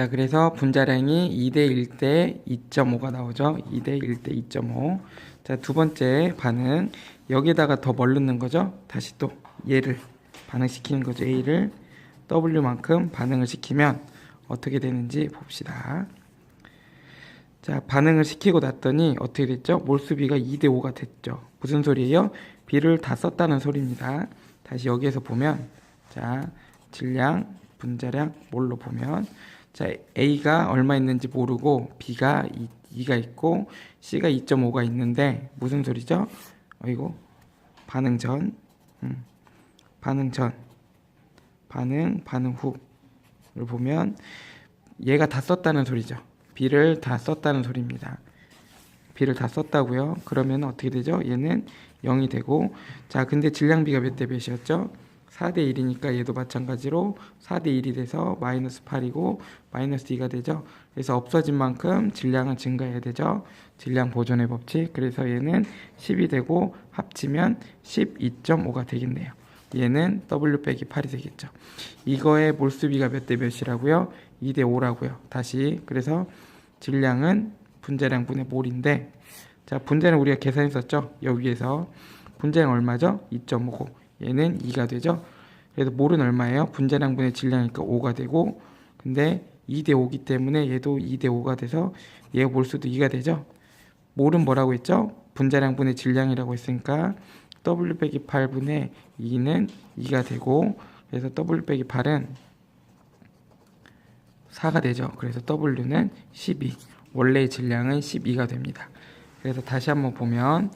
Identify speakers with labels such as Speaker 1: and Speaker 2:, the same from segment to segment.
Speaker 1: 자, 그래서 분자량이 2대 1대 2.5가 나오죠. 2대 1대 2.5. 자, 두 번째 반응. 여기다가 더 뭘 넣는 거죠? 다시 또 얘를 반응시키는 거죠. A를 W만큼 반응을 시키면 어떻게 되는지 봅시다. 자, 반응을 시키고 났더니 어떻게 됐죠? 몰수비가 2대 5가 됐죠. 무슨 소리예요? B를 다 썼다는 소리입니다. 다시 여기에서 보면 자, 질량, 분자량, 몰로 보면 자, A가 얼마 있는지 모르고 B가 2, 가 있고 C가 2.5가 있는데 무슨 소리죠? 어이고 반응 전, 음, 반응 전, 반응, 반응 후를 보면 얘가 다 썼다는 소리죠. B를 다 썼다는 소리입니다. B를 다 썼다고요. 그러면 어떻게 되죠? 얘는 0이 되고 자 근데 질량비가 몇 대 몇이었죠? 4대 1이니까 얘도 마찬가지로 4대 1이 돼서 마이너스 8이고 마이너스 2가 되죠. 그래서 없어진 만큼 질량은 증가해야 되죠. 질량 보존의 법칙. 그래서 얘는 10이 되고 합치면 12.5가 되겠네요. 얘는 W 빼기 8이 되겠죠. 이거의 몰수비가 몇 대 몇이라고요? 2대 5라고요. 다시 그래서 질량은 분자량 분의 몰인데 자 분자는 우리가 계산했었죠. 여기에서 분자량 얼마죠? 2.5고 얘는 2가 되죠. 그래서 몰은 얼마예요? 분자량 분의 질량이니까 5가 되고 근데 2대 5기 때문에 얘도 2대 5가 돼서 얘 몰수도 2가 되죠. 몰은 뭐라고 했죠? 분자량 분의 질량이라고 했으니까 W 빼기 8분의 2는 2가 되고 그래서 W 빼기 8은 4가 되죠. 그래서 W는 12. 원래의 질량은 12가 됩니다. 그래서 다시 한번 보면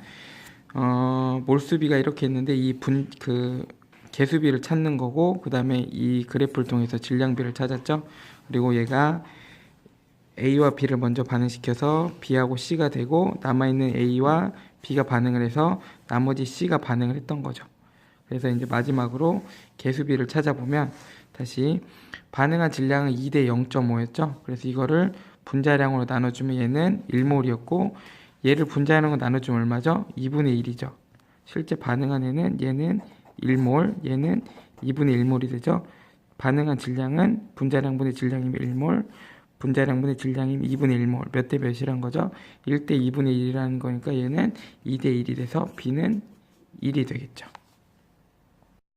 Speaker 1: 어, 몰수비가 이렇게 있는데 이 분 그 개수비를 찾는 거고 그 다음에 이 그래프를 통해서 질량비를 찾았죠. 그리고 얘가 A와 B를 먼저 반응시켜서 B하고 C가 되고 남아 있는 A와 B가 반응을 해서 나머지 C가 반응을 했던 거죠. 그래서 이제 마지막으로 개수비를 찾아보면 다시 반응한 질량은 2대 0.5였죠. 그래서 이거를 분자량으로 나눠주면 얘는 1몰이었고 얘를 분자량으로 나눠주면 얼마죠? 2분의 1이죠. 실제 반응한 애는 얘는 1몰, 얘는 2분의 1몰이 되죠. 반응한 질량은 분자량분의 질량이면 1몰, 분자량분의 질량이면 2분의 1몰. 몇 대 몇이란 거죠? 1대 2분의 1이라는 거니까 얘는 2대 1이 돼서 B는 1이 되겠죠.